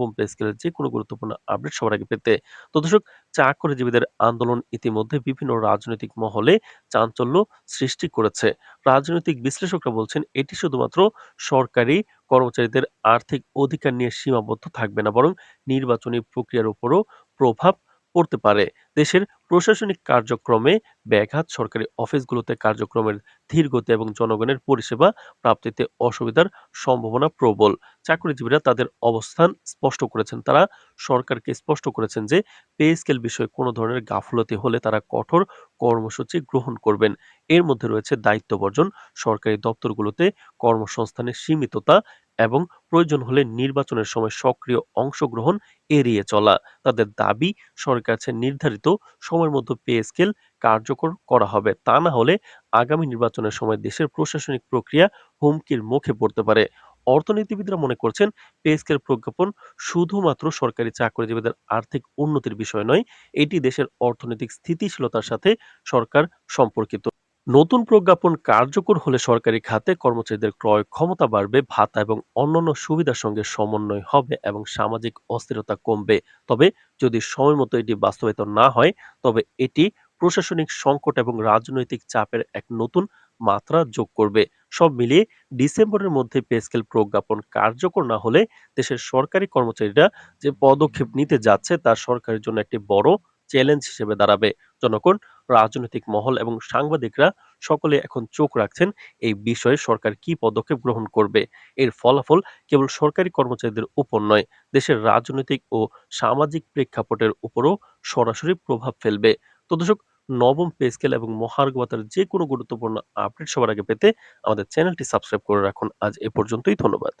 Home pay স্কেলের যে কোনো গুরুত্বপূর্ণ আপডেট সবার আগে পেতে। তো দর্শক, চাকরিজীবীদের আন্দোলন ইতিমধ্যে বিভিন্ন রাজনৈতিক মহলে চাঞ্চল্য সৃষ্টি করেছে। রাজনৈতিক বিশ্লেষকরা বলছেন, এটি শুধুমাত্র সরকারি কর্মচারীদের আর্থিক অধিকার নিয়ে সীমাবদ্ধ থাকবে না, বরং নির্বাচনী প্রক্রিয়ার উপরও প্রভাব পড়তে পারে। দেশের প্রশাসনিক কার্যক্রমে ব্যাঘাত সরকারি অফিসগুলোতে কার্যক্রমের ধীর গতি এবং জনগণের পরিষেবা প্রাপ্তিতে অসুবিধার সম্ভাবনা প্রবল। চাকরিজীবীরা তাদের অবস্থান স্পষ্ট করেছেন। তারা সরকারকে স্পষ্ট করেছেন যে, পে স্কেল বিষয়ে কোনো ধরনের গাফলতি হলে তারা কঠোর কর্মসূচি গ্রহণ করবেন। এর মধ্যে রয়েছে দায়িত্ব বর্জন। সরকারি দপ্তরগুলোতে কর্মসংস্থানের সীমিততা এবং প্রয়োজন হলে নির্বাচনের সময় সক্রিয় অংশগ্রহণ এড়িয়ে চলা। তাদের দাবি, সরকার কাছে নির্ধারিত সময়ের মধ্যে পে স্কেল কার্যকর করা হবে। তা না হলে আগামী নির্বাচনের সময় দেশের প্রশাসনিক প্রক্রিয়া হুমকির মুখে পড়তে পারে। অর্থনীতিবিদরা মনে করছেন, পে স্কেল প্রজ্ঞাপন শুধুমাত্র সরকারি চাকরিজীবীদের আর্থিক উন্নতির বিষয় নয়, এটি দেশের অর্থনৈতিক স্থিতিশীলতার সাথে সরকার সম্পর্কিত। নতুন প্রজ্ঞাপন কার্যকর হলে সরকারি খাতে কর্মচারীদের ক্রয় ক্ষমতা বাড়বে, ভাতা এবং অন্যান্য সুবিধার সঙ্গে সমন্বয় হবে এবং সামাজিক অস্থিরতা কমবে। তবে যদি সময়মতো এটি বাস্তবায়িত না হয়, তবে এটি প্রশাসনিক সংকট এবং রাজনৈতিক চাপের এক নতুন মাত্রা যোগ করবে। সব মিলিয়ে ডিসেম্বরের মধ্যে পেস্কেল প্রজ্ঞাপন কার্যকর না হলে দেশের সরকারি কর্মচারীরা যে পদক্ষেপ নিতে যাচ্ছে তা সরকারের জন্য একটি বড় চ্যালেঞ্জ হিসেবে দাঁড়াবে। জনগণ, রাজনৈতিক মহল এবং সাংবাদিকরা সকলে এখন চোখ রাখছেন এই বিষয়ে সরকার কি পদক্ষেপ গ্রহণ করবে। এর ফলাফল কেবল সরকারি কর্মচারীদের উপর নয়, দেশের রাজনৈতিক ও সামাজিক প্রেক্ষাপটের উপরও সরাসরি প্রভাব ফেলবে। তো দর্শক, নবম পে স্কেল এবং মহার্গবাতার যে কোনো গুরুত্বপূর্ণ আপডেট সবার আগে পেতে আমাদের চ্যানেলটি সাবস্ক্রাইব করে রাখুন। আজ এ পর্যন্তই, ধন্যবাদ।